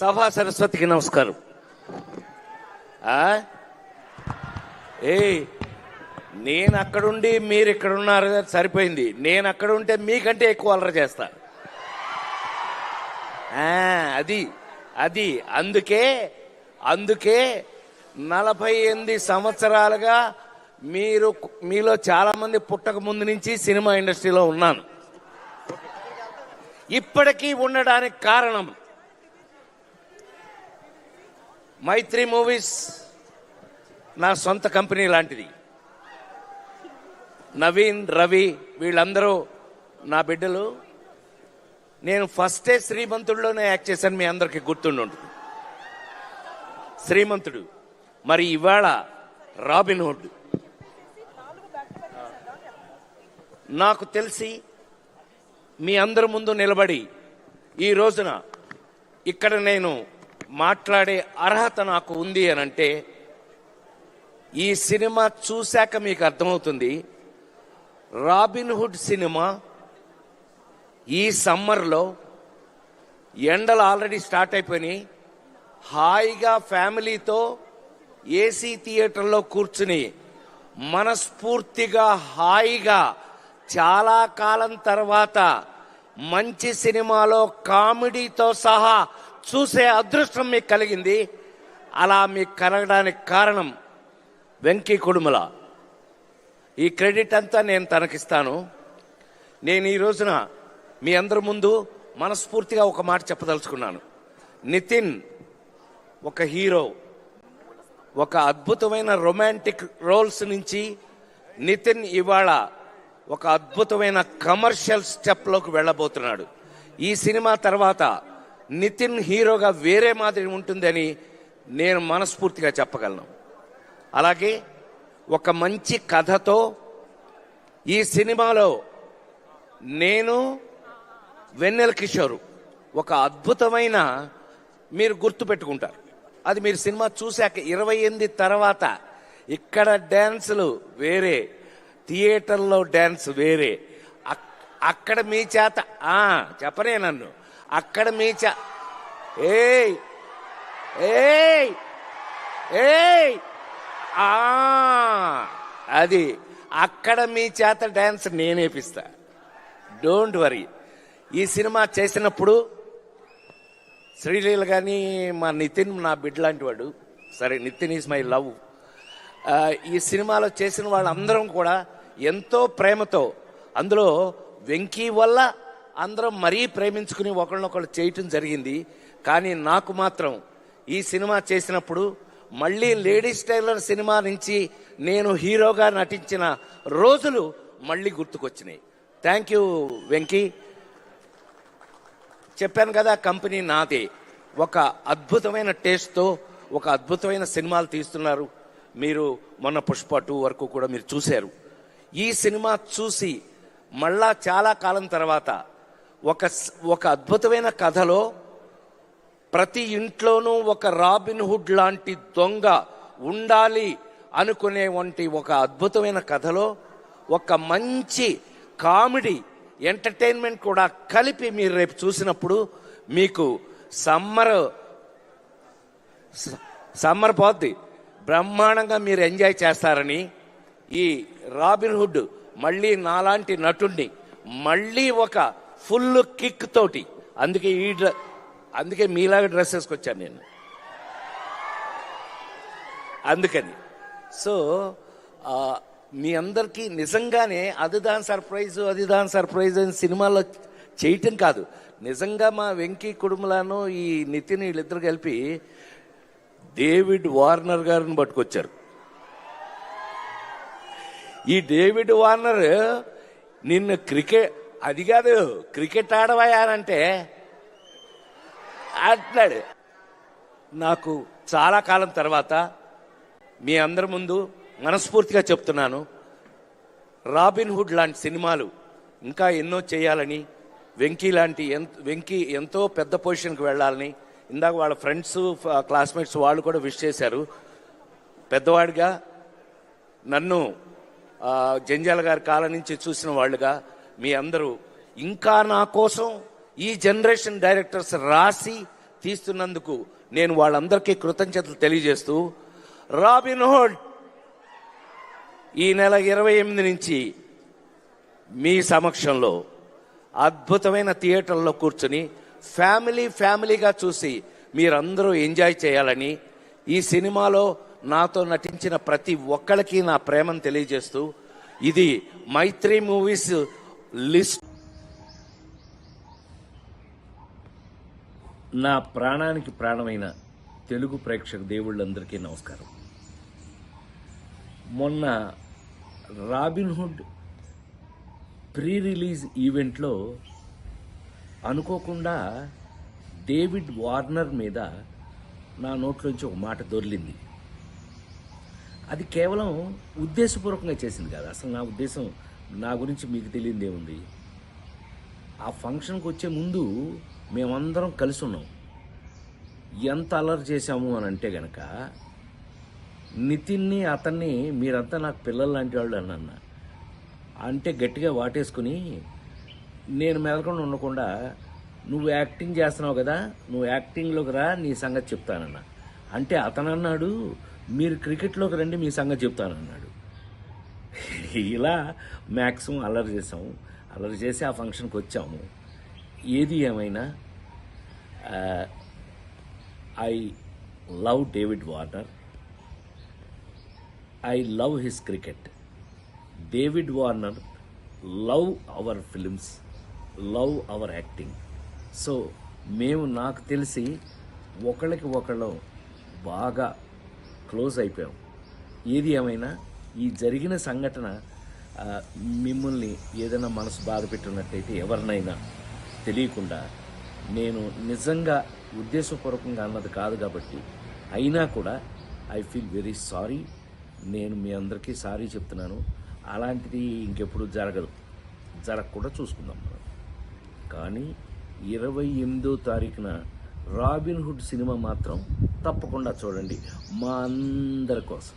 సభా సరస్వతికి నమస్కారం. ఏ ఏయ్ నేను అక్కడుండి మీరు ఇక్కడ ఉన్నారు సరిపోయింది. నేను అక్కడ ఉంటే మీకంటే ఎక్కువ అలర చేస్తా. అది అది. అందుకే అందుకే నలభై ఎనిమిది సంవత్సరాలుగా మీరు మీలో చాలామంది పుట్టక ముందు నుంచి సినిమా ఇండస్ట్రీలో ఉన్నాను. ఇప్పటికీ ఉండడానికి కారణం మైత్రి మూవీస్ నా సొంత కంపెనీ లాంటిది. నవీన్ రవి వీళ్ళందరూ నా బిడ్డలు. నేను ఫస్టే శ్రీమంతుడిలోనే యాక్ట్ చేశాను మీ అందరికీ గుర్తుండి ఉంటుంది శ్రీమంతుడు. మరి ఇవాళ రాబిన్ హుడ్. నాకు తెలిసి మీ అందరి ముందు నిలబడి ఈ రోజున ఇక్కడ నేను మాట్లాడే అర్హత నాకు ఉంది అని అంటే ఈ సినిమా చూశాక మీకు అర్థమవుతుంది. రాబిన్హుడ్ సినిమా ఈ సమ్మర్లో ఎండలు ఆల్రెడీ స్టార్ట్ అయిపోయినాయి. హాయిగా ఫ్యామిలీతో ఏసీ థియేటర్లో కూర్చుని మనస్ఫూర్తిగా హాయిగా చాలా కాలం తర్వాత మంచి సినిమాలో కామెడీతో సహా చూసే అదృష్టం మీకు కలిగింది. అలా మీకు కలగడానికి కారణం వెంకీ కుడుమల. ఈ క్రెడిట్ అంతా నేను తనకిస్తాను. నేను ఈ రోజున మీ అందరి ముందు మనస్ఫూర్తిగా ఒక మాట చెప్పదలుచుకున్నాను. నితిన్ ఒక హీరో ఒక అద్భుతమైన రొమాంటిక్ రోల్స్ నుంచి నితిన్ ఇవాళ ఒక అద్భుతమైన కమర్షియల్ స్టెప్లోకి వెళ్ళబోతున్నాడు. ఈ సినిమా తర్వాత నితిన్ హీరోగా వేరే మాదిరి ఉంటుందని నేను మనస్ఫూర్తిగా చెప్పగలను. అలాగే ఒక మంచి కథతో ఈ సినిమాలో నేను వెన్నెల కిషోర్ ఒక అద్భుతమైన మీరు గుర్తుపెట్టుకుంటారు. అది మీరు సినిమా చూశాక ఇరవై ఎనిమిది తర్వాత ఇక్కడ డ్యాన్సులు వేరే థియేటర్లో డ్యాన్స్ వేరే. అక్- అక్కడ మీ చేత చెప్పనే నన్ను. అక్కడ మీ చే ఏయ్ ఏయ్ ఏయ్. ఆ అది అక్కడ మీ చేత డ్యాన్స్ నేనేపిస్తా డోంట్ వరీ ఈ సినిమా చేసినప్పుడు శ్రీలీల కానీ మా నితిన్ నా బిడ్డ లాంటి వాడు. సరే నితిన్ ఈజ్ మై లవ్. ఈ సినిమాలో చేసిన వాళ్ళందరం కూడా ఎంతో ప్రేమతో అందులో వెంకీ వల్ల అందరం మరీ ప్రేమించుకుని ఒకళ్ళనొకళ్ళు చేయటం జరిగింది. కానీ నాకు మాత్రం ఈ సినిమా చేసినప్పుడు మళ్ళీ లేడీస్ టైలర్ సినిమా నుంచి నేను హీరోగా నటించిన రోజులు మళ్ళీ గుర్తుకొచ్చినాయి. Thank you Venky. చెప్పాను కదా కంపెనీ నాదే. ఒక అద్భుతమైన టేస్ట్తో ఒక అద్భుతమైన సినిమాలు తీస్తున్నారు. మీరు మొన్న పుష్ప టూ వరకు కూడా మీరు చూశారు. ఈ సినిమా చూసి మళ్ళా చాలా కాలం తర్వాత ఒక ఒక అద్భుతమైన కథలో ప్రతి ఇంట్లోనూ ఒక రాబిన్ హుడ్ లాంటి దొంగ ఉండాలి అనుకునే వంటి ఒక అద్భుతమైన కథలో ఒక మంచి కామెడీ ఎంటర్టైన్మెంట్ కూడా కలిపి మీరు రేపు చూసినప్పుడు మీకు సమ్మర్ స- సమ్మర్ పోద్ది. బ్రహ్మాండంగా మీరు ఎంజాయ్ చేస్తారని ఈ రాబిన్ హుడ్ మళ్ళీ నాలాంటి నటుణ్ణి మళ్ళీ ఒక ఫుల్ కిక్ తోటి. అందుకే ఈ డ్ర- అందుకే మీలాగా డ్రెస్ వేసుకొచ్చాను నేను. అందుకని. సో మీ అందరికీ నిజంగానే అది దాని సర్ప్రైజ్ అది దాని సర్ప్రైజ్ అని సినిమాలో చేయటం కాదు. నిజంగా మా వెంకీ కుడుములను ఈ నితిన్ వీళ్ళిద్దరు కలిపి డేవిడ్ వార్నర్ గారిని పట్టుకొచ్చారు. ఈ డేవిడ్ వార్నర్ నిన్ను క్రికెట్ అది కాదు క్రికెట్ ఆడవయానంటే అంటున్నాడు. నాకు చాలా కాలం తర్వాత మీ అందరి ముందు మనస్ఫూర్తిగా చెప్తున్నాను. రాబిన్ హుడ్ లాంటి సినిమాలు ఇంకా ఎన్నో చేయాలని వెంకీ లాంటి ఎంత వెంకీ ఎంతో పెద్ద పొజిషన్కి వెళ్ళాలని ఇందాక వాళ్ళ ఫ్రెండ్స్ క్లాస్మేట్స్ వాళ్ళు కూడా విష్ చేశారు. పెద్దవాడిగా నన్ను జంజాల గారి కాలం నుంచి చూసిన వాళ్ళుగా మీ అందరూ ఇంకా నా కోసం ఈ జనరేషన్ డైరెక్టర్స్ రాసి తీస్తున్నందుకు నేను వాళ్ళందరికీ కృతజ్ఞతలు తెలియజేస్తూ రాబిన్ హుడ్ ఈ నెల ఇరవై ఎనిమిది నుంచి మీ సమక్షంలో అద్భుతమైన థియేటర్లో కూర్చుని ఫ్యామిలీ ఫ్యామిలీగా చూసి మీరందరూ ఎంజాయ్ చేయాలని ఈ సినిమాలో నాతో నటించిన ప్రతి ఒక్కరికి నా ప్రేమను తెలియజేస్తూ ఇది మైత్రి మూవీస్ లిస్ట్ నా ప్రాణానికి ప్రాణమైన తెలుగు ప్రేక్షక దేవుళ్ళందరికీ నమస్కారం. మొన్న రాబిన్హుడ్ ప్రీ రిలీజ్ ఈవెంట్లో అనుకోకుండా డేవిడ్ వార్నర్ మీద నా నోట్లోంచి ఒక మాట దొర్లింది. అది కేవలం ఉద్దేశపూర్వకంగా చేసింది కాదు. అసలు నా ఉద్దేశం నా గురించి మీకు తెలియదు ఏముంది? ఆ ఫంక్షన్కి వచ్చే ముందు మేమందరం కలిసి ఉన్నాం. ఎంత అల్లరి చేశాము అని అంటే గనక నితిన్ని అతన్ని మీరంతా నాకు పిల్లలు లాంటి వాళ్ళు అని అన్న. అంటే గట్టిగా వాటేసుకుని నేను మెదకుండా ఉండకుండా నువ్వు యాక్టింగ్ చేస్తున్నావు కదా నువ్వు యాక్టింగ్లోకి రా నీ సంగతి చెప్తానన్న. అంటే అతను అన్నాడు మీరు క్రికెట్లోకి రండి మీ సంగతి చెప్తానన్నాడు. ఇలా మ్యాక్సిమం అల్లరి చేసాము అల్లరి చేసి ఆ ఫంక్షన్కి వచ్చాము. ఏది ఏమైనా I love David Warner. I love his cricket. David Warner love our films love our acting. So మేము నాకు తెలిసి ఒకళ్ళకి ఒకళ్ళం బాగా క్లోజ్ అయిపోయాం. ఏది ఏమైనా ఈ జరిగిన సంఘటన మిమ్మల్ని ఏదైనా మనసు బాధ పెట్టినట్టయితే ఎవరినైనా తెలియకుండా నేను నిజంగా ఉద్దేశపూర్వకంగా అన్నది కాదు కాబట్టి అయినా కూడా ఐ ఫీల్ వెరీ సారీ. నేను మీ అందరికీ సారీ చెప్తున్నాను. అలాంటిది ఇంకెప్పుడు జరగదు. జరగకుండా చూసుకుందాం మనం. కానీ ఇరవై ఎనిమిదో తారీఖున రాబిన్ హుడ్ సినిమా మాత్రం తప్పకుండా చూడండి మా అందరి కోసం.